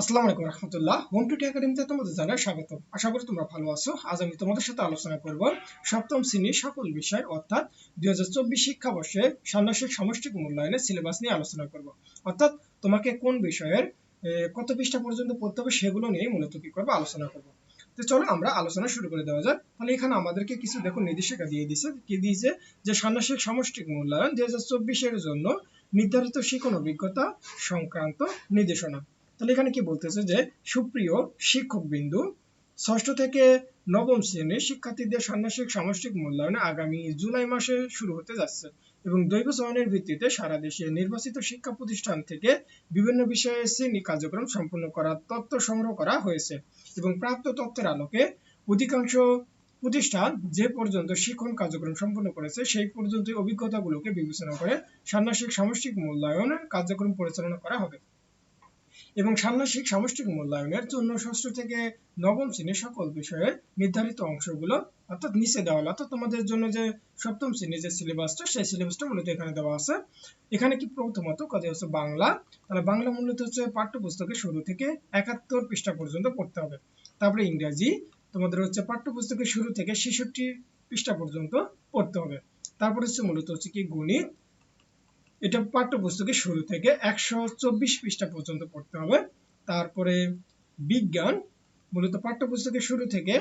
আসসালামু আলাইকুম রহমতুল্লাহ। হোম টুটি একাডেমিতে তোমাদের স্বাগত আশা করি তোমরা ভালো আছো। আজ আমি তোমাদের সাথে আলোচনা করব সপ্তম শ্রেণির সকল বিষয়, অর্থাৎ দুই হাজার চব্বিশ শিক্ষাবর্ষে সমষ্টিক মূল্যায়নের সিলেবাস নিয়ে আলোচনা করব। অর্থাৎ তোমাকে কোন বিষয়ের কত পৃষ্ঠা পর্যন্ত পড়তে হবে সেগুলো নিয়ে মূলত কি করব আলোচনা করব। তো চলো আমরা আলোচনা শুরু করে দেওয়া যাক। তাহলে এখানে আমাদেরকে কিছু দেখো নির্দেশিকা দিয়ে দিছে। কি দিয়েছে? যে ষান্মাসিক সমষ্টিক মূল্যায়ন দুই হাজার চব্বিশের জন্য নির্ধারিত শিক্ষণ অভিজ্ঞতা সংক্রান্ত নির্দেশনা। তাহলে এখানে কি বলতেছে যে, সুপ্রিয় শিক্ষক বিন্দু ষষ্ঠ থেকে নবম শ্রেণির শিক্ষার্থীদের ষান্মাসিক সামষ্টিক মূল্যায়নে আগামী জুলাই মাসে শুরু হতে যাচ্ছে এবং দৈব চয়নের ভিত্তিতে সারা দেশে নির্বাচিত শিক্ষা প্রতিষ্ঠান থেকে বিভিন্ন বিষয়ে শ্রেণি কার্যক্রম সম্পন্ন করার তথ্য সংগ্রহ করা হয়েছে এবং প্রাপ্ত তথ্যের আলোকে অধিকাংশ প্রতিষ্ঠান যে পর্যন্ত শিক্ষণ কার্যক্রম সম্পন্ন করেছে, সেই পর্যন্ত অভিজ্ঞতাগুলোকে বিবেচনা করে ষান্মাসিক সামষ্টিক মূল্যায়নের কার্যক্রম পরিচালনা করা হবে। এবং ষান্মাসিক সামষ্টিক মূল্যায়নের জন্য ষষ্ঠ থেকে নবম শ্রেণির সকল বিষয়ের নির্ধারিত অংশগুলো, অর্থাৎ নিচে দেওয়া হলো। অর্থাৎ তোমাদের জন্য যে সপ্তম শ্রেণির যে সিলেবাসটা সেই সিলেবাসটা মূলত এখানে দেওয়া আছে। এখানে কি প্রথমত কথা হচ্ছে বাংলা। তাহলে বাংলা মূলত হচ্ছে পাঠ্যপুস্তকের শুরু থেকে একাত্তর পৃষ্ঠা পর্যন্ত পড়তে হবে। তারপরে ইংরেজি, তোমাদের হচ্ছে পাঠ্যপুস্তকের শুরু থেকে ছেষট্টি পৃষ্ঠা পর্যন্ত পড়তে হবে। তারপর হচ্ছে মূলত হচ্ছে কি গণিত এটা পাঠ্যপুস্তকের শুরু থেকে একশো চব্বিশ পৃষ্ঠা পর্যন্ত পড়তে হবে। তারপরে বিজ্ঞান, মূলত পাঠ্যপুস্তকের শুরু থেকে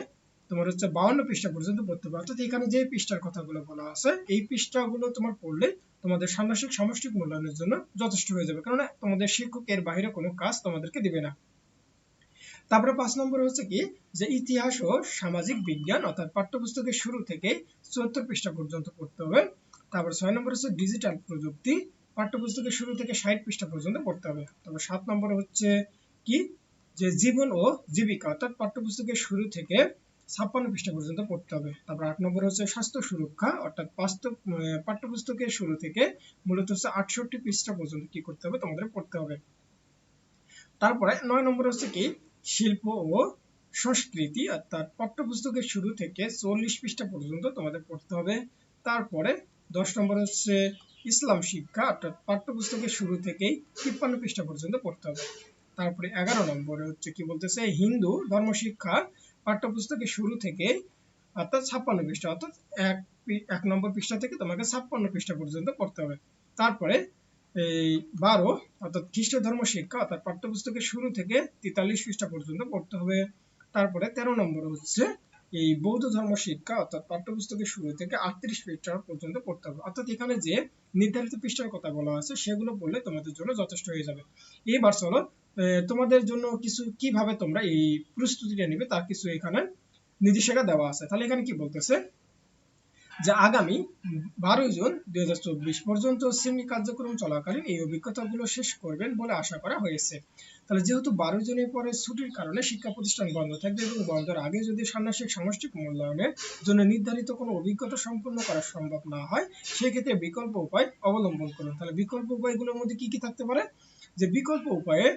তোমার হচ্ছে বাউন্ন পৃষ্ঠা পর্যন্ত পড়তে হবে। অর্থাৎ এখানে যে পৃষ্ঠার কথাগুলো বলা আছে, এই পৃষ্ঠাগুলো তোমার পড়লে তোমাদের ষান্মাসিক সামষ্টিক মূল্যায়নের জন্য যথেষ্ট হয়ে যাবে। কারণ তোমাদের শিক্ষক এর বাইরে কোনো কাজ তোমাদেরকে দিবে না। তারপরে পাঁচ নম্বর হচ্ছে কি, যে ইতিহাস ও সামাজিক বিজ্ঞান, অর্থাৎ পাঠ্যপুস্তকের শুরু থেকে চুয়াত্তর পৃষ্ঠা পর্যন্ত পড়তে হবে। তারপর ছয় নম্বর হচ্ছে ডিজিটাল প্রযুক্তি। পাঠ্যপুস্তকের শুরু থেকে ষাট পৃষ্ঠা পর্যন্ত পড়তে হবে। তারপর সাত নম্বর হচ্ছে কি? যে জীবন ও জীবিকা, অর্থাৎ পাঠ্যপুস্তকের শুরু থেকে ছাপ্পান্ন পৃষ্ঠা পর্যন্ত পড়তে হবে। তারপর আট নম্বর হচ্ছে স্বাস্থ্য সুরক্ষা, অর্থাৎ পাঠ্যপুস্তকের শুরু থেকে মূলত হচ্ছে আটষট্টি পৃষ্ঠা পর্যন্ত কি করতে হবে? তোমাদের পড়তে হবে। তারপরে নয় নম্বর হচ্ছে কি? শিল্প ও সংস্কৃতি, অর্থাৎ পাঠ্যপুস্তকের শুরু থেকে চল্লিশ পৃষ্ঠা পর্যন্ত তোমাদের পড়তে হবে। তারপরে দশ নম্বর হচ্ছে ইসলাম শিক্ষা, অর্থাৎ পাঠ্যপুস্তকের শুরু থেকেই তিপ্পান্ন পৃষ্ঠা পর্যন্ত পড়তে হবে। তারপরে এগারো নম্বরে হচ্ছে কি বলতেছে, হিন্দু ধর্ম শিক্ষা পাঠ্যপুস্তকের শুরু থেকে অর্থাৎ ছাপ্পান্ন পৃষ্ঠা, অর্থাৎ এক এক নম্বর পৃষ্ঠা থেকে তোমাকে ছাপ্পান্ন পৃষ্ঠা পর্যন্ত পড়তে হবে। তারপরে এই বারো, অর্থাৎ খ্রিস্ট ধর্ম শিক্ষা অর্থাৎ পাঠ্যপুস্তকের শুরু থেকে তেতাল্লিশ পৃষ্ঠা পর্যন্ত পড়তে হবে। তারপরে তেরো নম্বর হচ্ছে এই বৌদ্ধ ধর্ম শিক্ষা অর্থাৎ পাঠ্যপুস্তকের শুরু থেকে আটত্রিশ পৃষ্ঠা পর্যন্ত পড়তে হবে। অর্থাৎ এখানে যে নির্ধারিত পৃষ্ঠার কথা বলা আছে, সেগুলো পড়লে তোমাদের জন্য যথেষ্ট হয়ে যাবে। এবার চলো তোমাদের জন্য কিছু, কীভাবে তোমরা এই প্রস্তুতিটা নিবে, তার কিছু এখানে নির্দেশিকা দেওয়া আছে। তাহলে এখানে কি বলতেছে? যে আগামী বারোই জুন দুই হাজার চব্বিশ পর্যন্ত শ্রেণি কার্যক্রম চলাকালীন এই অভিজ্ঞতাগুলো শেষ করবেন বলে আশা করা হয়েছে। তাহলে যেহেতু বারো জনের পরে ছুটির কারণে শিক্ষা প্রতিষ্ঠান বন্ধ থাকবে এবং বন্ধের আগে যদি ষান্মাসিক সামষ্টিক মূল্যায়নের জন্য নির্ধারিত কোনো অভিজ্ঞতা সম্পন্ন করা সম্ভব না হয়, সেক্ষেত্রে বিকল্প উপায় অবলম্বন করুন। তাহলে বিকল্প উপায়গুলোর মধ্যে কি কি থাকতে পারে? যে বিকল্প উপায়ে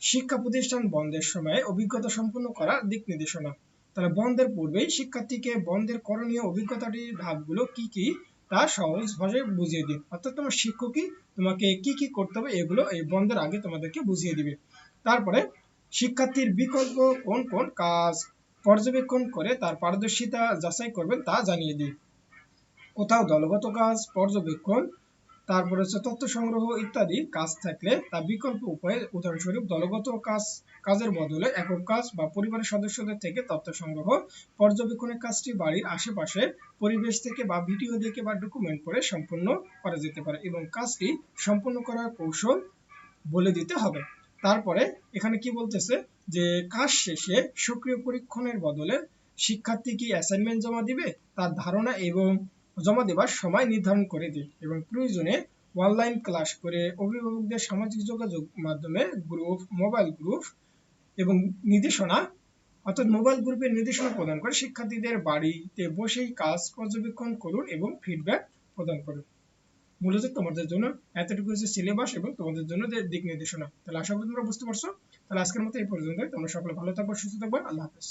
শিক্ষা প্রতিষ্ঠান বন্ধের সময় অভিজ্ঞতা সম্পন্ন করা দিক নির্দেশনা। তাহলে বন্ধের পূর্বেই শিক্ষার্থীকে বন্ধের করণীয় অভিজ্ঞতাটির ধাপগুলো কি কি, তা সহজ ভাষায় বুঝিয়ে দিন। অর্থাৎ তোমার শিক্ষকই তোমাকে কি কি করতে হবে, এগুলো এই বন্ধের আগে তোমাদেরকে বুঝিয়ে দিবে। তারপরে শিক্ষার্থীর বিকল্প কোন কোন কাজ পর্যবেক্ষণ করে তার পারদর্শিতা যাচাই করবেন তা জানিয়ে দিন। কোথাও দলগত কাজ, পর্যবেক্ষণ তারপরে হচ্ছে তথ্য সংগ্রহ ইত্যাদি কাজ থাকলে তা বিকল্প উপায়ে উদাহরণস্বরূপ দলগত কাজ, কাজের বদলে একক কাজ বা পরিবারের সদস্যদের থেকে তথ্য সংগ্রহ, পর্যবেক্ষণের কাজটি বাড়ির আশেপাশে পরিবেশ থেকে বা ভিডিও দেখে বা ডকুমেন্ট করে সম্পূর্ণ করা যেতে পারে এবং কাজটি সম্পূর্ণ করার কৌশল বলে দিতে হবে। তারপরে এখানে কি বলতেছে? যে কাজ শেষে সক্রিয় পরীক্ষণের বদলে শিক্ষার্থী কি অ্যাসাইনমেন্ট জমা দিবে? তার ধারণা এবং জমা দেবার সময় নির্ধারণ করে দিন এবং প্রয়োজনে অনলাইন ক্লাস করে অভিভাবকদের সামাজিক যোগাযোগ মাধ্যমে গ্রুপ মোবাইল গ্রুপ এবং নির্দেশনা, অর্থাৎ মোবাইল গ্রুপের নির্দেশনা প্রদান করে শিক্ষার্থীদের বাড়িতে বসেই কাজ পর্যবেক্ষণ করুন এবং ফিডব্যাক প্রদান করুন। মূলত তোমাদের জন্য এতটুকু হচ্ছে সিলেবাস এবং তোমাদের জন্য দিক নির্দেশনা। তাহলে আশা করি তোমরা বুঝতে পারছ। তাহলে আজকের মতো এই পর্যন্ত তোমরা সকলে ভালো থাকব সুস্থ থাকব আল্লাহ হাফেজ।